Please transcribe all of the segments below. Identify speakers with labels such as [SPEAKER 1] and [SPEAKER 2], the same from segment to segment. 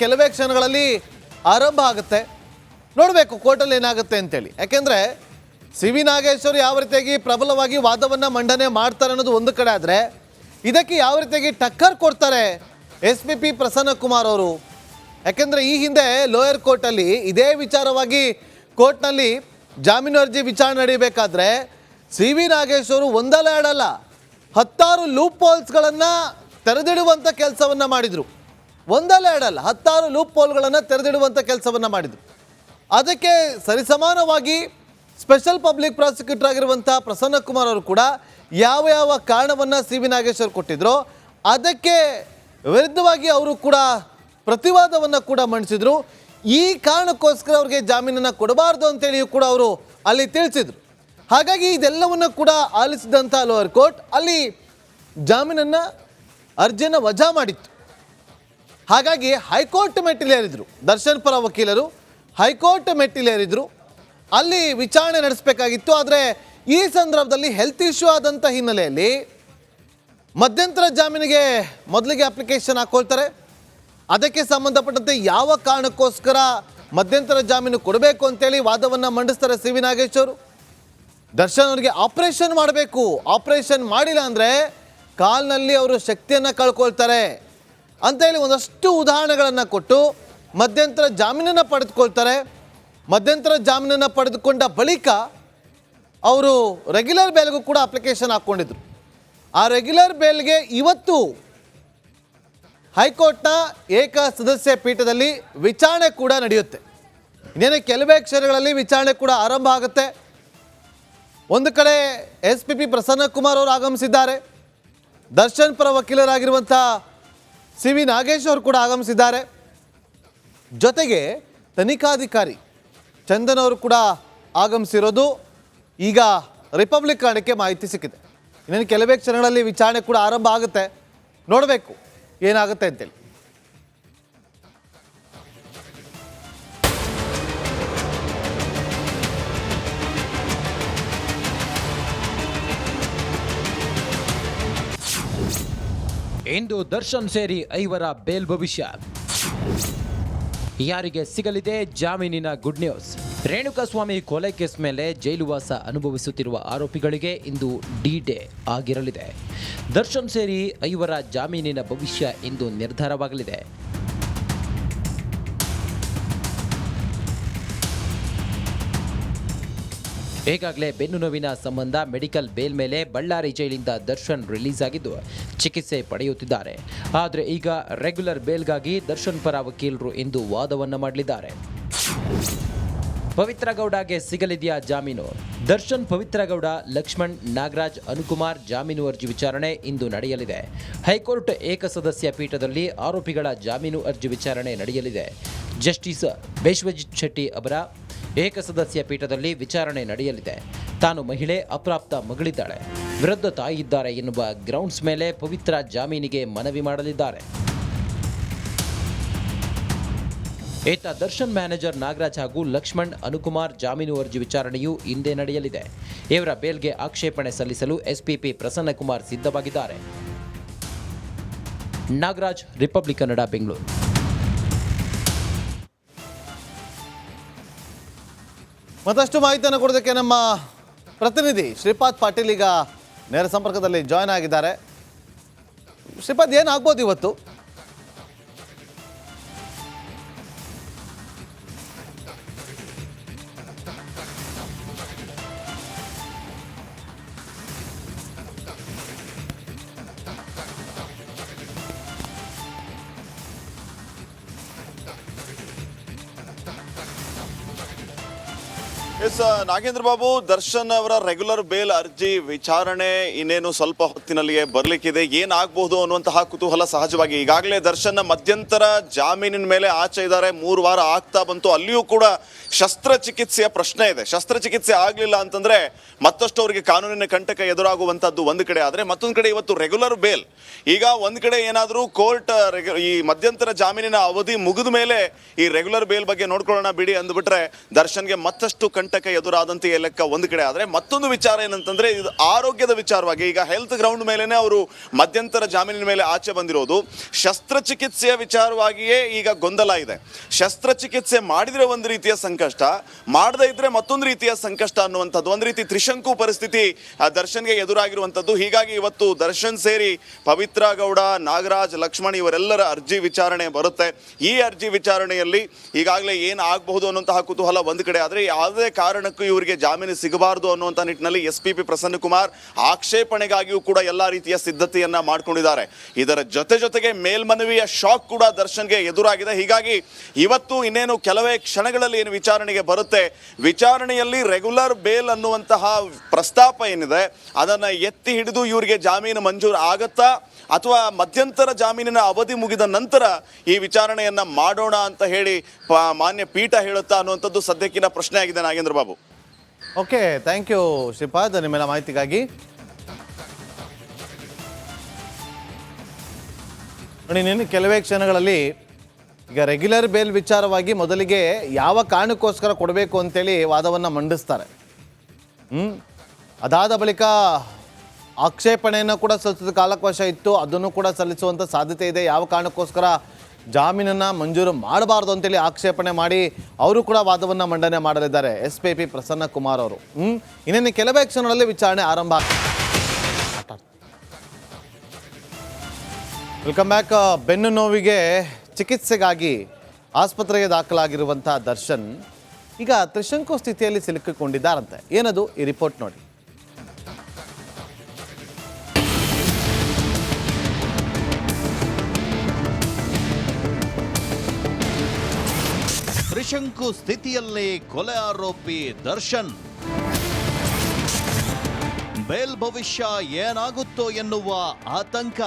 [SPEAKER 1] ಕೆಲವೇ ಕ್ಷಣಗಳಲ್ಲಿ ಆರಂಭ ಆಗುತ್ತೆ. ನೋಡಬೇಕು ಕೋರ್ಟಲ್ಲಿ ಏನಾಗುತ್ತೆ ಅಂತೇಳಿ. ಯಾಕೆಂದರೆ ಸಿ ವಿ ನಾಗೇಶ್ವರ್ ಯಾವ ರೀತಿಯಾಗಿ ಪ್ರಬಲವಾಗಿ ವಾದವನ್ನು ಮಂಡನೆ ಮಾಡ್ತಾರೆ ಅನ್ನೋದು ಒಂದು ಕಡೆ ಆದರೆ, ಇದಕ್ಕೆ ಯಾವ ರೀತಿಯಾಗಿ ಟಕ್ಕರ್ ಕೊಡ್ತಾರೆ S P P Prasanna Kumar ಅವರು? ಯಾಕೆಂದರೆ ಈ ಹಿಂದೆ ಲೋಯರ್ ಕೋರ್ಟಲ್ಲಿ ಇದೇ ವಿಚಾರವಾಗಿ ಕೋರ್ಟ್ನಲ್ಲಿ ಜಾಮೀನು ಅರ್ಜಿ ವಿಚಾರಣೆ ನಡೀಬೇಕಾದ್ರೆ ಸಿ ವಿ ನಾಗೇಶ್ವರು ಒಂದಲ್ಲ ಎರಡಲ್ಲ ಹತ್ತಾರು ಲೂಪ್ ಹೋಲ್ಸ್ಗಳನ್ನು ತೆರೆದಿಡುವಂಥ ಕೆಲಸವನ್ನು ಮಾಡಿದರು. ಒಂದಲ್ಲ ಎರಡಲ್ಲ, ಹತ್ತಾರು ಲೂಪ್ ಪೋಲ್ಗಳನ್ನು ತೆರೆದಿಡುವಂಥ ಕೆಲಸವನ್ನು ಮಾಡಿದರು. ಅದಕ್ಕೆ ಸರಿಸಮಾನವಾಗಿ ಸ್ಪೆಷಲ್ ಪಬ್ಲಿಕ್ ಪ್ರಾಸಿಕ್ಯೂಟರ್ ಆಗಿರುವಂಥ ಪ್ರಸನ್ನ ಕುಮಾರ್ ಅವರು ಕೂಡ ಯಾವ ಯಾವ ಕಾರಣವನ್ನು ಸಿ ವಿ ನಾಗೇಶ್ವರ್ ಕೊಟ್ಟಿದ್ರೋ, ಅದಕ್ಕೆ ವಿರುದ್ಧವಾಗಿ ಅವರು ಕೂಡ ಪ್ರತಿವಾದವನ್ನು ಕೂಡ ಮಂಡಿಸಿದರು. ಈ ಕಾರಣಕ್ಕೋಸ್ಕರ ಅವ್ರಿಗೆ ಜಾಮೀನನ್ನು ಕೊಡಬಾರ್ದು ಅಂತೇಳಿಯೂ ಕೂಡ ಅವರು ಅಲ್ಲಿ ತಿಳಿಸಿದ್ರು. ಹಾಗಾಗಿ ಇದೆಲ್ಲವನ್ನು ಕೂಡ ಆಲಿಸಿದಂಥ ಲೋವರ್ ಕೋರ್ಟ್ ಅಲ್ಲಿ ಜಾಮೀನನ್ನು ಅರ್ಜಿಯನ್ನು ವಜಾ ಮಾಡಿತ್ತು. ಹಾಗಾಗಿ ಹೈಕೋರ್ಟ್ ಮೆಟ್ಟಿಲೇರಿದ್ರು. ದರ್ಶನ್ ಪರ ವಕೀಲರು ಹೈಕೋರ್ಟ್ ಮೆಟ್ಟಿಲೇರಿದ್ರು. ಅಲ್ಲಿ ವಿಚಾರಣೆ ನಡೆಸಬೇಕಾಗಿತ್ತು, ಆದರೆ ಈ ಸಂದರ್ಭದಲ್ಲಿ ಹೆಲ್ತ್ ಇಶ್ಯೂ ಆದಂಥ ಹಿನ್ನೆಲೆಯಲ್ಲಿ ಮಧ್ಯಂತರ ಜಾಮೀನಿಗೆ ಮೊದಲಿಗೆ ಅಪ್ಲಿಕೇಶನ್ ಹಾಕ್ಕೊಳ್ತಾರೆ ಅದಕ್ಕೆ ಸಂಬಂಧಪಟ್ಟಂತೆ ಯಾವ ಕಾರಣಕ್ಕೋಸ್ಕರ ಮಧ್ಯಂತರ ಜಾಮೀನು ಕೊಡಬೇಕು ಅಂತೇಳಿ ವಾದವನ್ನು ಮಂಡಿಸ್ತಾರೆ ಸಿ ವಿ ನಾಗೇಶ್ವರು ದರ್ಶನ್ ಅವರಿಗೆ ಆಪರೇಷನ್ ಮಾಡಬೇಕು. ಆಪರೇಷನ್ ಮಾಡಿಲ್ಲ ಅಂದರೆ ಕಾಲ್ನಲ್ಲಿ ಅವರು ಶಕ್ತಿಯನ್ನು ಕಳ್ಕೊಳ್ತಾರೆ. ಅಂತೇಳಿ ಒಂದಷ್ಟು ಉದಾಹರಣೆಗಳನ್ನು ಕೊಟ್ಟು ಮಧ್ಯಂತರ ಜಾಮೀನನ್ನು ಪಡೆದುಕೊಳ್ತಾರೆ. ಮಧ್ಯಂತರ ಜಾಮೀನನ್ನು ಪಡೆದುಕೊಂಡ ಬಳಿಕ ಅವರು ರೆಗ್ಯುಲರ್ ಬೇಲ್ಗೂ ಕೂಡ ಅಪ್ಲಿಕೇಶನ್ ಹಾಕ್ಕೊಂಡಿದ್ರು. ಆ ರೆಗ್ಯುಲರ್ ಬೇಲ್ಗೆ ಇವತ್ತು ಹೈಕೋರ್ಟ್ನ ಏಕ ಸದಸ್ಯ ಪೀಠದಲ್ಲಿ ವಿಚಾರಣೆ ಕೂಡ ನಡೆಯುತ್ತೆ. ಇನ್ನೇನು ಕೆಲವೇ ಕ್ಷಣಗಳಲ್ಲಿ ವಿಚಾರಣೆ ಕೂಡ ಆರಂಭ ಆಗುತ್ತೆ. ಒಂದು ಕಡೆ S P P Prasanna Kumar ಅವರು ಆಗಮಿಸಿದ್ದಾರೆ. ದರ್ಶನ್ ಪರ ವಕೀಲರಾಗಿರುವಂಥ ಸಿ ವಿ ನಾಗೇಶ್ ಅವರು ಕೂಡ ಆಗಮಿಸಿದ್ದಾರೆ. ಜೊತೆಗೆ ತನಿಖಾಧಿಕಾರಿ ಚಂದನ್ ಅವರು ಕೂಡ ಆಗಮಿಸಿರೋದು ಈಗ ರಿಪಬ್ಲಿಕ್ ಕಾರಣಕ್ಕೆ ಮಾಹಿತಿ ಸಿಕ್ಕಿದೆ. ಇನ್ನೇನು ಕೆಲವೇ ಕ್ಷಣಗಳಲ್ಲಿ ವಿಚಾರಣೆ ಕೂಡ ಆರಂಭ ಆಗುತ್ತೆ. ನೋಡಬೇಕು ಏನಾಗುತ್ತೆ ಅಂತೇಳಿ.
[SPEAKER 2] ಇಂದು ದರ್ಶನ್ ಸೇರಿ ಐವರ ಬೇಲ್ ಭವಿಷ್ಯ. ಯಾರಿಗೆ ಸಿಗಲಿದೆ ಜಾಮೀನಿನ ಗುಡ್ ನ್ಯೂಸ್ ರೇಣುಕಾಸ್ವಾಮಿ ಕೊಲೆ ಕೇಸ್ ಮೇಲೆ ಜೈಲುವಾಸ ಅನುಭವಿಸುತ್ತಿರುವ ಆರೋಪಿಗಳಿಗೆ ಇಂದು ಡಿ ಡೇ ಆಗಿರಲಿದೆ. ದರ್ಶನ್ ಸೇರಿ ಐವರ ಜಾಮೀನಿನ ಭವಿಷ್ಯ ಇಂದು ನಿರ್ಧಾರವಾಗಲಿದೆ. ಈಗಾಗಲೇ ಬೆನ್ನು ನೋವಿನ ಸಂಬಂಧ ಮೆಡಿಕಲ್ ಬೇಲ್ ಮೇಲೆ ಬಳ್ಳಾರಿ ಜೈಲಿಂದ ದರ್ಶನ್ ರಿಲೀಸ್ ಆಗಿದ್ದು ಚಿಕಿತ್ಸೆ ಪಡೆಯುತ್ತಿದ್ದಾರೆ. ಆದರೆ ಈಗ ರೆಗ್ಯುಲರ್ ಬೇಲ್ಗಾಗಿ ದರ್ಶನ್ ಪರ ವಕೀಲರು ಇಂದು ವಾದವನ್ನು ಮಾಡಲಿದ್ದಾರೆ. ಪವಿತ್ರ ಗೌಡಗೆ ಸಿಗಲಿದೆಯಾ ಜಾಮೀನು? ದರ್ಶನ್ ಪವಿತ್ರಗೌಡ, ಲಕ್ಷ್ಮಣ್, ನಾಗರಾಜ್, ಅನುಕುಮಾರ್ ಜಾಮೀನು ಅರ್ಜಿ ವಿಚಾರಣೆ ಇಂದು ನಡೆಯಲಿದೆ. ಹೈಕೋರ್ಟ್ ಏಕಸದಸ್ಯ ಪೀಠದಲ್ಲಿ ಆರೋಪಿಗಳ ಜಾಮೀನು ಅರ್ಜಿ ವಿಚಾರಣೆ ನಡೆಯಲಿದೆ. ಜಸ್ಟಿಸ್ ಬೇಶ್ವಜಿತ್ ಶೆಟ್ಟಿ ಅವರ ಏಕಸದಸ್ಯ ಪೀಠದಲ್ಲಿ ವಿಚಾರಣೆ ನಡೆಯಲಿದೆ. ತಾನು ಮಹಿಳೆ, ಅಪ್ರಾಪ್ತ ಮಗಳಿದ್ದಾಳೆ. ವಿರುದ್ಧ ತಾಯಿದ್ದಾರೆ ಎನ್ನುವ ಗ್ರೌಂಡ್ಸ್ ಮೇಲೆ ಪವಿತ್ರ ಜಾಮೀನಿಗೆ ಮನವಿ ಮಾಡಲಿದ್ದಾರೆ. ಇತ್ತ ದರ್ಶನ್ ಮ್ಯಾನೇಜರ್ ನಾಗರಾಜ್ ಹಾಗೂ ಲಕ್ಷ್ಮಣ್, ಅನುಕುಮಾರ್ ಜಾಮೀನು ಅರ್ಜಿ ವಿಚಾರಣೆಯು ಹಿಂದೆ ನಡೆಯಲಿದೆ. ಇವರ ಬೇಲ್ಗೆ ಆಕ್ಷೇಪಣೆ ಸಲ್ಲಿಸಲು ಎಸ್ಪಿಪಿ ಪ್ರಸನ್ನಕುಮಾರ್ ಸಿದ್ಧವಾಗಿದ್ದಾರೆ. ನಾಗರಾಜ್, ರಿಪಬ್ಲಿಕ್ ಕನ್ನಡ, ಬೆಂಗಳೂರು.
[SPEAKER 1] ಮತ್ತಷ್ಟು ಮಾಹಿತಿಯನ್ನು ಕೊಡೋದಕ್ಕೆ ನಮ್ಮ ಪ್ರತಿನಿಧಿ ಶ್ರೀಪಾದ್ ಪಾಟೀಲ್ ಈಗ ನೇರ ಸಂಪರ್ಕದಲ್ಲಿ ಜಾಯ್ನ್ ಆಗಿದ್ದಾರೆ. ಶ್ರೀಪಾದ್ ಏನಾಗ್ಬೋದು ಇವತ್ತು?
[SPEAKER 3] ಎಸ್ ನಾಗೇಂದ್ರ ಬಾಬು, ದರ್ಶನ್ ಅವರ ರೆಗ್ಯುಲರ್ ಬೇಲ್ ಅರ್ಜಿ ವಿಚಾರಣೆ ಇನ್ನೇನು ಸ್ವಲ್ಪ ಹೊತ್ತಿನಲ್ಲಿಯೇ ಬರಲಿಕ್ಕಿದೆ. ಏನಾಗಬಹುದು ಅನ್ನುವಂತಹ ಕುತೂಹಲ ಸಹಜವಾಗಿ. ಈಗಾಗಲೇ ದರ್ಶನ್ ಮಧ್ಯಂತರ ಜಾಮೀನಿನ ಮೇಲೆ ಆಚೆ ಇದ್ದಾರೆ. ಮೂರು ವಾರ ಆಗ್ತಾ ಬಂತು. ಅಲ್ಲಿಯೂ ಕೂಡ ಶಸ್ತ್ರಚಿಕಿತ್ಸೆಯ ಪ್ರಶ್ನೆ ಇದೆ. ಶಸ್ತ್ರಚಿಕಿತ್ಸೆ ಆಗಲಿಲ್ಲ ಅಂತಂದ್ರೆ ಮತ್ತಷ್ಟು ಅವರಿಗೆ ಕಾನೂನಿನ ಕಂಟಕ ಎದುರಾಗುವಂತದ್ದು ಒಂದು ಕಡೆ. ಆದ್ರೆ ಮತ್ತೊಂದು ಕಡೆ ಇವತ್ತು ರೆಗ್ಯುಲರ್ ಬೇಲ್ ಈಗ ಒಂದು ಕಡೆ ಏನಾದರೂ ಕೋರ್ಟ್ ಈ ಮಧ್ಯಂತರ ಜಾಮೀನಿನ ಅವಧಿ ಮುಗಿದ ಮೇಲೆ ಈ ರೆಗ್ಯುಲರ್ ಬೇಲ್ ಬಗ್ಗೆ ನೋಡ್ಕೊಳ್ಳೋಣ ಬಿಡಿ ಅಂದ್ಬಿಟ್ರೆ ದರ್ಶನ್ಗೆ ಮತ್ತಷ್ಟು ಕಂಟಕ ಕಂಟಕ ಎದುರಾದಂತೆ ಲೆಕ್ಕ ಒಂದು ಕಡೆ. ಆದರೆ ಮತ್ತೊಂದು ವಿಚಾರ ಏನಂತಂದ್ರೆ, ಇದು ಆರೋಗ್ಯದ ವಿಚಾರವಾಗಿ ಈಗ ಹೆಲ್ತ್ ಗ್ರೌಂಡ್ ಮೇಲೆನೆ ಅವರು ಮಧ್ಯಂತರ ಜಾಮೀನಿನ ಮೇಲೆ ಆಚೆ ಬಂದಿರೋದು. ಶಸ್ತ್ರಚಿಕಿತ್ಸೆಯ ವಿಚಾರವಾಗಿಯೇ ಈಗ ಗೊಂದಲ ಇದೆ. ಶಸ್ತ್ರಚಿಕಿತ್ಸೆ ಮಾಡಿದ್ರೆ ಒಂದು ರೀತಿಯ ಸಂಕಷ್ಟ, ಮಾಡದೇ ಇದ್ರೆ ಮತ್ತೊಂದು ರೀತಿಯ ಸಂಕಷ್ಟ ಅನ್ನುವಂಥದ್ದು. ಒಂದು ರೀತಿ ತ್ರಿಶಂಕು ಪರಿಸ್ಥಿತಿ ದರ್ಶನ್ಗೆ ಎದುರಾಗಿರುವಂಥದ್ದು. ಹೀಗಾಗಿ ಇವತ್ತು ದರ್ಶನ್ ಸೇರಿ ಪವಿತ್ರ ಗೌಡ, ನಾಗರಾಜ್, ಲಕ್ಷ್ಮಣ್ ಇವರೆಲ್ಲರ ಅರ್ಜಿ ವಿಚಾರಣೆ ಬರುತ್ತೆ. ಈ ಅರ್ಜಿ ವಿಚಾರಣೆಯಲ್ಲಿ ಈಗಾಗಲೇ ಏನು ಆಗಬಹುದು ಅನ್ನುವಂತಹ ಕುತೂಹಲ ಒಂದು ಕಡೆ. ಆದರೆ ಯಾವುದೇ ಕಾರಣಕ್ಕೂ ಇವರಿಗೆ ಜಾಮೀನು ಸಿಗಬಾರದು ಅನ್ನುವಂಥ ನಿಟ್ಟಿನಲ್ಲಿ S P P Prasanna Kumar ಆಕ್ಷೇಪಣೆಗಾಗಿಯೂ ಕೂಡ ಎಲ್ಲ ರೀತಿಯ ಸಿದ್ಧತೆಯನ್ನ ಮಾಡ್ಕೊಂಡಿದ್ದಾರೆ. ಇದರ ಜೊತೆ ಜೊತೆಗೆ ಮೇಲ್ಮನವಿಯ ಶಾಕ್ ಕೂಡ ದರ್ಶನ್ಗೆ ಎದುರಾಗಿದೆ. ಹೀಗಾಗಿ ಇವತ್ತು ಇನ್ನೇನು ಕೆಲವೇ ಕ್ಷಣಗಳಲ್ಲಿ ಏನು ವಿಚಾರಣೆಗೆ ಬರುತ್ತೆ? ವಿಚಾರಣೆಯಲ್ಲಿ ರೆಗ್ಯುಲರ್ ಬೇಲ್ ಅನ್ನುವಂತಹ ಪ್ರಸ್ತಾಪ ಏನಿದೆ, ಅದನ್ನ ಎತ್ತಿ ಹಿಡಿದು ಇವರಿಗೆ ಜಾಮೀನು ಮಂಜೂರು ಆಗತ್ತಾ? ಅಥವಾ ಮಧ್ಯಂತರ ಜಾಮೀನಿನ ಅವಧಿ ಮುಗಿದ ನಂತರ ಈ ವಿಚಾರಣೆಯನ್ನ ಮಾಡೋಣ ಅಂತ ಹೇಳಿ ಮಾನ್ಯ ಪೀಠ ಹೇಳುತ್ತಾ ಅನ್ನುವಂಥದ್ದು ಸದ್ಯಕ್ಕಿನ ಪ್ರಶ್ನೆ ಆಗಿದೆ Nagendra Babu
[SPEAKER 1] okay thank you Shripad ನಿಮ್ಮೆಲ್ಲ ಮಾಹಿತಿಗಾಗಿ. ನೋಡಿ, ನಿನ್ನೆ ಕೆಲವೇ ಕ್ಷಣಗಳಲ್ಲಿ ಈಗ ರೆಗ್ಯುಲರ್ ಬೇಲ್ ವಿಚಾರವಾಗಿ ಮೊದಲಿಗೆ ಯಾವ ಕಾರಣಕ್ಕೋಸ್ಕರ ಕೊಡಬೇಕು ಅಂತೇಳಿ ವಾದವನ್ನು ಮಂಡಿಸ್ತಾರೆ. ಹ್ಞೂ ಅದಾದ ಬಳಿಕ ಆಕ್ಷೇಪಣೆಯನ್ನು ಕೂಡ ಸಲ್ಲಿಸಿದ ಕಾಲಕವಶ ಇತ್ತು, ಅದನ್ನು ಕೂಡ ಸಲ್ಲಿಸುವಂಥ ಸಾಧ್ಯತೆ ಇದೆ. ಯಾವ ಕಾರಣಕ್ಕೋಸ್ಕರ ಜಾಮೀನನ್ನು ಮಂಜೂರು ಮಾಡಬಾರ್ದು ಅಂತೇಳಿ ಆಕ್ಷೇಪಣೆ ಮಾಡಿ ಅವರು ಕೂಡ ವಾದವನ್ನು ಮಂಡನೆ ಮಾಡಲಿದ್ದಾರೆ. S P P Prasanna Kumar ಅವರು. ಇನ್ನೇನು ಕೆಲವೇ ಕ್ಷಣಗಳಲ್ಲಿ ವಿಚಾರಣೆ ಆರಂಭ ವೆಲ್ಕಮ್ ಬ್ಯಾಕ್ ಬೆನ್ನು ನೋವಿಗೆ ಚಿಕಿತ್ಸೆಗಾಗಿ ಆಸ್ಪತ್ರೆಗೆ ದಾಖಲಾಗಿರುವಂಥ ದರ್ಶನ್ ಈಗ ತ್ರಿಶಂಕು ಸ್ಥಿತಿಯಲ್ಲಿ ಸಿಲುಕಿಕೊಂಡಿದ್ದಾರಂತೆ. ಏನದು? ಈ ರಿಪೋರ್ಟ್ ನೋಡಿ.
[SPEAKER 4] ತ್ರಿಶಂಕು ಸ್ಥಿತಿಯಲ್ಲೇ ಕೊಲೆ ಆರೋಪಿ ದರ್ಶನ್. ಬೇಲ್ ಭವಿಷ್ಯ ಏನಾಗುತ್ತೋ ಎನ್ನುವ ಆತಂಕ.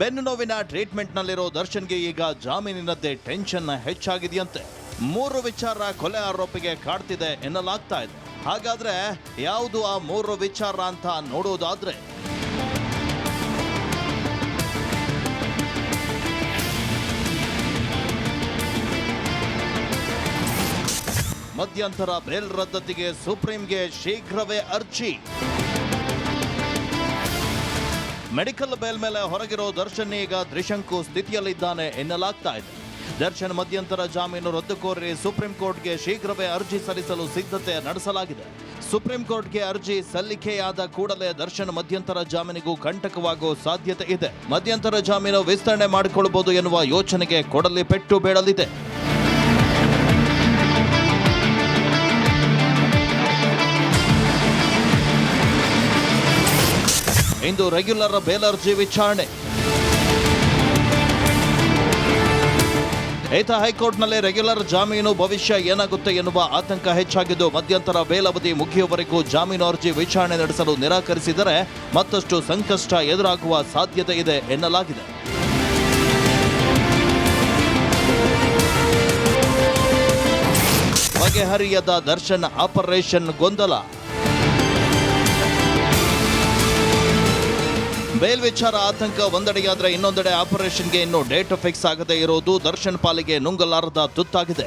[SPEAKER 4] ಬೆನ್ನು ನೋವಿನ ಟ್ರೀಟ್ಮೆಂಟ್ನಲ್ಲಿರೋ ದರ್ಶನ್ಗೆ ಈಗ ಜಾಮೀನಿನದ್ದೇ ಟೆನ್ಷನ್ ಹೆಚ್ಚಾಗಿದೆಯಂತೆ. ಮೂರು ವಿಚಾರ ಕೊಲೆ ಆರೋಪಿಗೆ ಕಾಡ್ತಿದೆ ಎನ್ನಲಾಗ್ತಾ ಇದೆ. ಹಾಗಾದ್ರೆ ಯಾವುದು ಆ ಮೂರು ವಿಚಾರ ಅಂತ ನೋಡೋದಾದ್ರೆ? ಮಧ್ಯಂತರ ಬೇಲ್ ರದ್ದತಿಗೆ ಸುಪ್ರೀಂಗೆ ಶೀಘ್ರವೇ ಅರ್ಜಿ. ಮೆಡಿಕಲ್ ಬೇಲ್ ಮೇಲೆ ಹೊರಗಿರೋ ದರ್ಶನ್ ಈಗ ತ್ರಿಶಂಕು ಸ್ಥಿತಿಯಲ್ಲಿದ್ದಾನೆ ಎನ್ನಲಾಗ್ತಾ ಇದೆ. ದರ್ಶನ್ ಮಧ್ಯಂತರ ಜಾಮೀನು ರದ್ದು ಕೋರಿ ಸುಪ್ರೀಂ ಕೋರ್ಟ್ಗೆ ಶೀಘ್ರವೇ ಅರ್ಜಿ ಸಲ್ಲಿಸಲು ಸಿದ್ಧತೆ ನಡೆಸಲಾಗಿದೆ. ಸುಪ್ರೀಂ ಕೋರ್ಟ್ಗೆ ಅರ್ಜಿ ಸಲ್ಲಿಕೆಯಾದ ಕೂಡಲೇ ದರ್ಶನ್ ಮಧ್ಯಂತರ ಜಾಮೀನಿಗೂ ಕಂಟಕವಾಗುವ ಸಾಧ್ಯತೆ ಇದೆ. ಮಧ್ಯಂತರ ಜಾಮೀನು ವಿಸ್ತರಣೆ ಮಾಡಿಕೊಳ್ಳಬಹುದು ಎನ್ನುವ ಯೋಚನೆಗೆ ಕೊಡಲಿ ಪೆಟ್ಟು ಬೀಳಲಿದೆ. ಇಂದು ರೆಗ್ಯುಲರ್ ಬೇಲ್ ಅರ್ಜಿ ವಿಚಾರಣೆ. ಈತ ಹೈಕೋರ್ಟ್ನಲ್ಲಿ ರೆಗ್ಯುಲರ್ ಜಾಮೀನು, ಭವಿಷ್ಯ ಏನಾಗುತ್ತೆ ಎನ್ನುವ ಆತಂಕ ಹೆಚ್ಚಾಗಿದ್ದು ಮಧ್ಯಂತರ ಬೇಲವಧಿ ಮುಗಿಯುವವರೆಗೂ ಜಾಮೀನು ಅರ್ಜಿ ವಿಚಾರಣೆ ನಡೆಸಲು ನಿರಾಕರಿಸಿದರೆ ಮತ್ತಷ್ಟು ಸಂಕಷ್ಟ ಎದುರಾಗುವ ಸಾಧ್ಯತೆ ಇದೆ ಎನ್ನಲಾಗಿದೆ. ಬಗೆಹರಿಯದ ದರ್ಶನ್ ಆಪರೇಷನ್ ಗೊಂದಲ. ಬೇಲ್ ವಿಚಾರ ಆತಂಕ ಒಂದೆಡೆಯಾದ್ರೆ ಇನ್ನೊಂದೆಡೆ ಆಪರೇಷನ್ಗೆ ಇನ್ನೂ ಡೇಟ್ ಫಿಕ್ಸ್ ಆಗದೆ ಇರೋದು ದರ್ಶನ್ ಪಾಲಿಗೆ ನುಂಗಲಾರದ ತುತ್ತಾಗಿದೆ.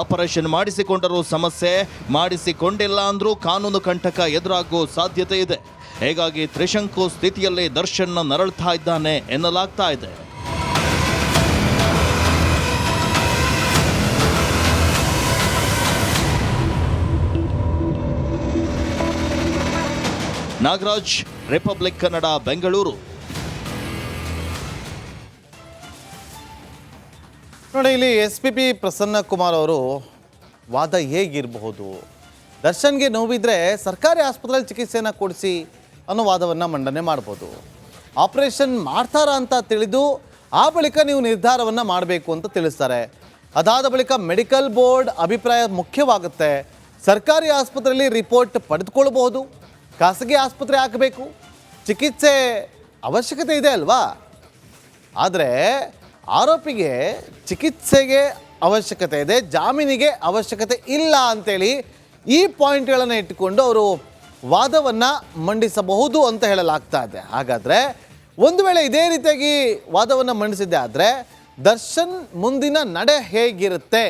[SPEAKER 4] ಆಪರೇಷನ್ ಮಾಡಿಸಿಕೊಂಡರೂ ಸಮಸ್ಯೆ, ಮಾಡಿಸಿಕೊಂಡಿಲ್ಲ ಅಂದ್ರೂ ಕಾನೂನು ಕಂಟಕ ಎದುರಾಗುವ ಸಾಧ್ಯತೆ ಇದೆ. ಹೀಗಾಗಿ ತ್ರಿಶಂಕು ಸ್ಥಿತಿಯಲ್ಲಿ ದರ್ಶನ್ ನರಳ್ತಾ ಇದ್ದಾನೆ ಎನ್ನಲಾಗ್ತಾ ಇದೆ. ನಾಗರಾಜ್ ರಿಪಬ್ಲಿಕ್ ಕನ್ನಡ, ಬೆಂಗಳೂರು.
[SPEAKER 1] ನೋಡಿ, ಇಲ್ಲಿ S P P Prasanna Kumar ಅವರು ವಾದ ಹೇಗಿರಬಹುದು? ದರ್ಶನ್ಗೆ ನೋವಿದ್ರೆ ಸರ್ಕಾರಿ ಆಸ್ಪತ್ರೆಯಲ್ಲಿ ಚಿಕಿತ್ಸೆಯನ್ನು ಕೊಡಿಸಿ ಅನ್ನೋ ವಾದವನ್ನು ಮಂಡನೆ ಮಾಡ್ಬೋದು. ಆಪರೇಷನ್ ಮಾಡ್ತಾರಾ ಅಂತ ತಿಳಿದು ಆ ಬಳಿಕ ನೀವು ನಿರ್ಧಾರವನ್ನು ಮಾಡಬೇಕು ಅಂತ ತಿಳಿಸ್ತಾರೆ. ಅದಾದ ಬಳಿಕ ಮೆಡಿಕಲ್ ಬೋರ್ಡ್ ಅಭಿಪ್ರಾಯ ಮುಖ್ಯವಾಗುತ್ತೆ. ಸರ್ಕಾರಿ ಆಸ್ಪತ್ರೆಯಲ್ಲಿ ರಿಪೋರ್ಟ್ ಪಡೆದುಕೊಳ್ಬಹುದು ಖಾಸಗಿ ಆಸ್ಪತ್ರೆ ಹಾಕಬೇಕು. ಚಿಕಿತ್ಸೆ ಅವಶ್ಯಕತೆ ಇದೆ ಅಲ್ವಾ? ಆದರೆ ಆರೋಪಿಗೆ ಚಿಕಿತ್ಸೆಗೆ ಅವಶ್ಯಕತೆ ಇದೆ, ಜಾಮೀನಿಗೆ ಅವಶ್ಯಕತೆ ಇಲ್ಲ ಅಂತೇಳಿ ಈ ಪಾಯಿಂಟ್ಗಳನ್ನು ಇಟ್ಟುಕೊಂಡು ಅವರು ವಾದವನ್ನು ಮಂಡಿಸಬಹುದು ಅಂತ ಹೇಳಲಾಗ್ತಾ ಇದೆ. ಹಾಗಾದರೆ ಒಂದು ವೇಳೆ ಇದೇ ರೀತಿಯಾಗಿ ವಾದವನ್ನು ಮಂಡಿಸಿದ್ದೆ ಆದರೆ ದರ್ಶನ್ ಮುಂದಿನ ನಡೆ ಹೇಗಿರುತ್ತೆ?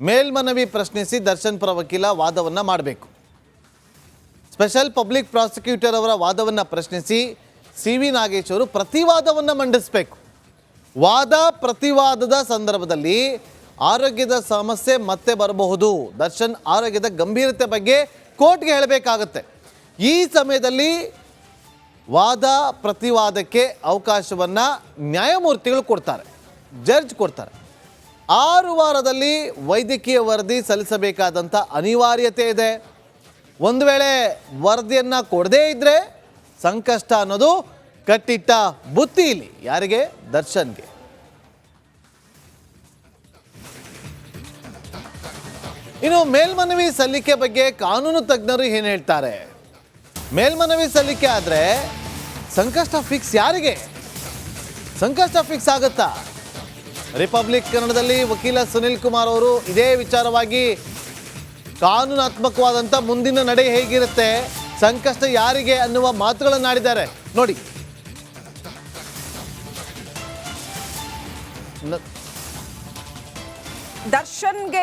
[SPEAKER 1] ಮೇಲ್ಮನವಿ ಪ್ರಶ್ನಿಸಿ ದರ್ಶನ್ ಪರ ವಕೀಲ ವಾದವನ್ನು ಮಾಡಬೇಕು. ಸ್ಪೆಷಲ್ ಪಬ್ಲಿಕ್ ಪ್ರಾಸಿಕ್ಯೂಟರ್ ಅವರ ವಾದವನ್ನು ಪ್ರಶ್ನಿಸಿ ಸಿ ವಿ ನಾಗೇಶ್ ಅವರು ಪ್ರತಿವಾದವನ್ನು ಮಂಡಿಸಬೇಕು. ವಾದ ಪ್ರತಿವಾದದ ಸಂದರ್ಭದಲ್ಲಿ ಆರೋಗ್ಯದ ಸಮಸ್ಯೆ ಮತ್ತೆ ಬರಬಹುದು. ದರ್ಶನ್ ಆರೋಗ್ಯದ ಗಂಭೀರತೆ ಬಗ್ಗೆ ಕೋರ್ಟ್ಗೆ ಹೇಳಬೇಕಾಗತ್ತೆ. ಈ ಸಮಯದಲ್ಲಿ ವಾದ ಪ್ರತಿವಾದಕ್ಕೆ ಅವಕಾಶವನ್ನು ನ್ಯಾಯಮೂರ್ತಿಗಳು ಕೊಡ್ತಾರೆ. ಜಡ್ಜ್ ಕೊಡ್ತಾರೆ. ಆರು ವಾರದಲ್ಲಿ ವೈದ್ಯಕೀಯ ವರದಿ ಸಲ್ಲಿಸಬೇಕಾದಂಥ ಅನಿವಾರ್ಯತೆ ಇದೆ. ಒಂದು ವೇಳೆ ವರದಿಯನ್ನು ಕೊಡದೇ ಇದ್ದರೆ ಸಂಕಷ್ಟ ಅನ್ನೋದು ಕಟ್ಟಿಟ್ಟ ಬುತ್ತಿ ಇಲ್ಲಿ. ಯಾರಿಗೆ? ದರ್ಶನ್ಗೆ. ಇನ್ನು ಮೇಲ್ಮನವಿ ಸಲ್ಲಿಕೆ ಬಗ್ಗೆ ಕಾನೂನು ತಜ್ಞರು ಏನು ಹೇಳ್ತಾರೆ? ಮೇಲ್ಮನವಿ ಸಲ್ಲಿಕೆ ಆದರೆ ಸಂಕಷ್ಟ ಫಿಕ್ಸ್ ಯಾರಿಗೆ? ಸಂಕಷ್ಟ ಫಿಕ್ಸ್ ಆಗುತ್ತಾ? ರಿಪಬ್ಲಿಕ್ ಕನ್ನಡದಲ್ಲಿ ವಕೀಲ ಸುನಿಲ್ ಕುಮಾರ್ ಅವರು ಇದೇ ವಿಚಾರವಾಗಿ ಕಾನೂನಾತ್ಮಕವಾದಂಥ ಮುಂದಿನ ನಡೆ ಹೇಗಿರುತ್ತೆ ಸಂಕಷ್ಟ ಯಾರಿಗೆ ಅನ್ನುವ ಮಾತುಗಳನ್ನಾಡಿದ್ದಾರೆ. ನೋಡಿ.
[SPEAKER 5] ದರ್ಶನ್ಗೆ